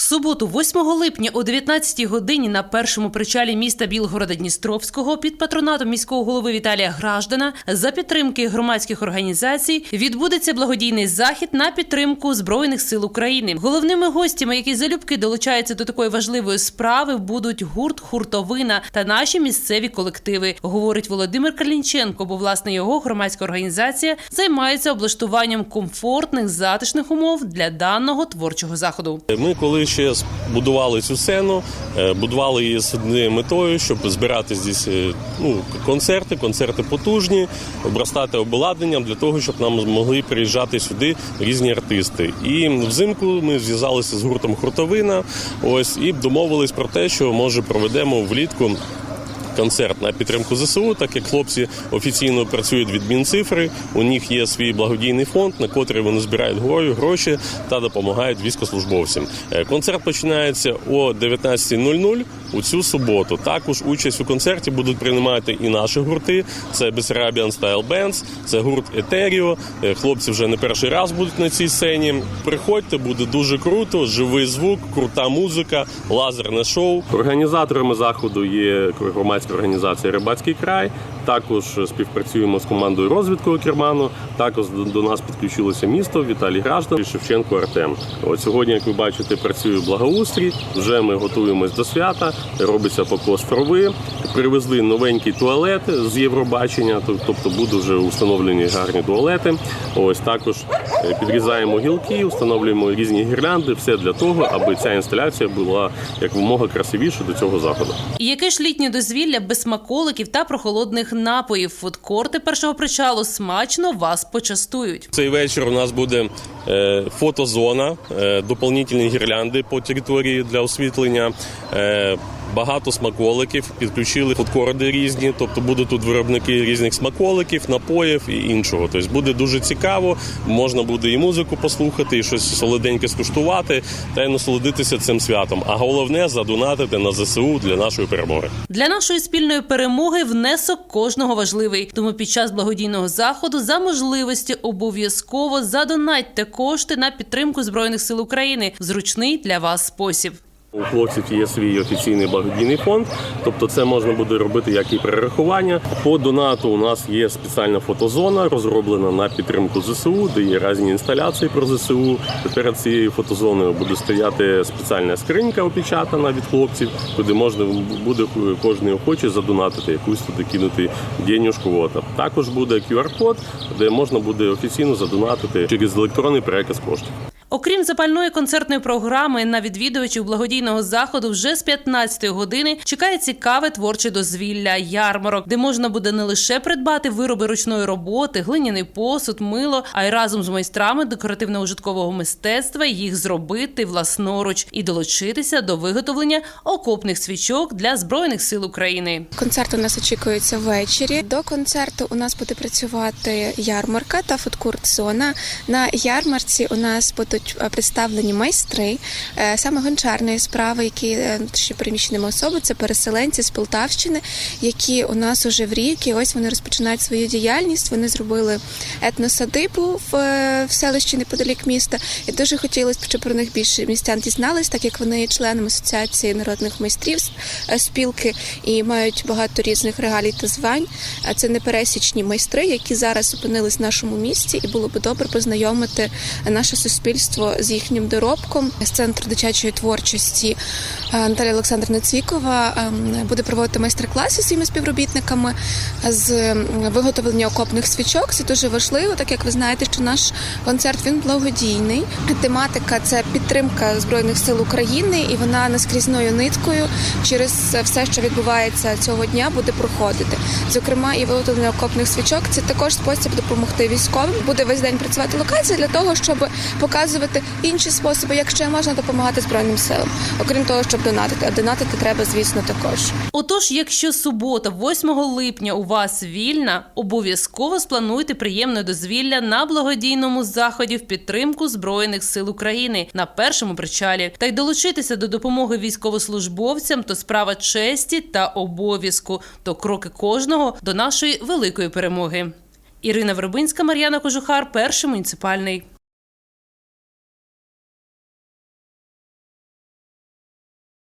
Суботу, 8 липня о 19 годині на першому причалі міста Білгорода Дністровського під патронатом міського голови Віталія Граждана за підтримки громадських організацій відбудеться благодійний захід на підтримку збройних сил України. Головними гостями, які залюбки долучаються до такої важливої справи, будуть гурт Хуртовина та наші місцеві колективи, говорить Володимир Калінченко. Бо власне його громадська організація займається облаштуванням комфортних затишних умов для даного творчого заходу. Ми коли ще будували цю сцену, е, будували її з однією метою, щоб збирати здесь е, ну, концерти, концерти потужні, обростати обладнанням для того, щоб нам могли приїжджати сюди різні артисти. І взимку ми зв'язалися з гуртом Хуртовина. Ось і домовились про те, що може проведемо влітку. Концерт на підтримку ЗСУ, так як хлопці офіційно працюють від Мінцифри. У них є свій благодійний фонд, на котрий вони збирають гро- гроші та допомагають військовослужбовцям. Е, Концерт починається о 19.00 у цю суботу. Також участь у концерті будуть приймати і наші гурти. Це Bessarabian Style Bands, це гурт Етеріо. Хлопці вже не перший раз будуть на цій сцені. Приходьте, буде дуже круто. Живий звук, крута музика, лазерне шоу. Організаторами заходу є громадська організація Рибацький край. Також співпрацюємо з командою розвідку Керману. Також до- нас підключилося місто Віталій Граждан і Шевченко Артем. От сьогодні, як ви бачите, працює благоустрій. Вже ми готуємось до свята. Робиться покос трави. Привезли новенький туалет з Євробачення, тобто будуть вже установлені гарні туалети. Ось також е, підрізаємо гілки, встановлюємо різні гірлянди. Все для того, аби ця інсталяція була якомога красивіше до цього заходу. Яке ж літнє дозвілля без смаколиків та прохолодних напоїв? Фудкорти першого причалу смачно вас почастують. Цей вечір у нас буде е, фотозона, е, доповнительні гірлянди по території для освітлення. Е, Багато смаколиків, підключили фудкорди різні, тобто будуть тут виробники різних смаколиків, напоїв і іншого. Тобто буде дуже цікаво. Можна буде і музику послухати, і щось солоденьке скуштувати, та й насолодитися цим святом. А головне задонатити на ЗСУ для нашої перемоги. Для нашої спільної перемоги внесок кожного важливий. Тому під час благодійного заходу за можливості обов'язково задонатьте кошти на підтримку збройних сил України в зручний для вас спосіб. У хлопців є свій офіційний благодійний фонд, тобто це можна буде робити як і перерахування. По донату у нас є спеціальна фотозона, розроблена на підтримку ЗСУ, де є різні інсталяції про ЗСУ. Перед цією фотозоною буде стояти спеціальна скринька опечатана від хлопців, куди можна буде кожен охочий задонатити якусь туди кинути денюжку. Також буде QR-код, де можна буде офіційно задонатити через електронний переказ коштів. Окрім запальної концертної програми, на відвідувачів благодійного заходу вже з 15 години чекає цікаве творче дозвілля, ярмарок, де можна буде не лише придбати вироби ручної роботи, глиняний посуд, мило, а й разом з майстрами декоративно-ужиткового мистецтва їх зробити власноруч і долучитися до виготовлення окопних свічок для збройних сил України. Концерт у нас очікується ввечері. До концерту у нас буде працювати ярмарка та фудкурт-зона. На ярмарці у нас будуть е, представлені майстри е, саме гончарної справи, які е, ще переміщеними особи, це переселенці з Полтавщини, які у нас уже в рік, і ось вони розпочинають свою діяльність. Вони зробили етносадибу в, е, в селищі неподалік міста. І дуже хотілося б, щоб про них більше містян дізнались, так як вони є членами асоціації народних майстрів спілки і мають багато різних регалій та звань. А це непересічні майстри, які зараз опинились в нашому місті, і було би добре познайомити наше суспільство з їхнім доробком. З центру дитячої творчості е, Наталія Олександрівна Цвікова ем, буде проводити майстер-класи зі своїми співробітниками з ем, виготовлення окопних свічок. Це дуже важливо, так як ви знаєте, що наш концерт він благодійний. Тематика це підтримка збройних сил України, і вона наскрізною ниткою через все, що відбувається цього дня, буде проходити. Зокрема, і виготовлення окопних свічок це також спосіб допомогти військовим. Буде весь день працювати локація для того, щоб показувати інші способи, як ще можна допомагати збройним силам, окрім того, щоб донатити. А донатити треба, звісно, також. Отож, якщо субота, 8 липня, у вас вільна, обов'язково сплануйте приємне дозвілля на благодійному заході в підтримку збройних сил України на першому причалі та й долучитися до допомоги військовослужбовцям то справа честі та обов'язку, то кроки кожного до нашої великої перемоги. Ірина Вербинська, Мар'яна Кожухар, перший муніципальний.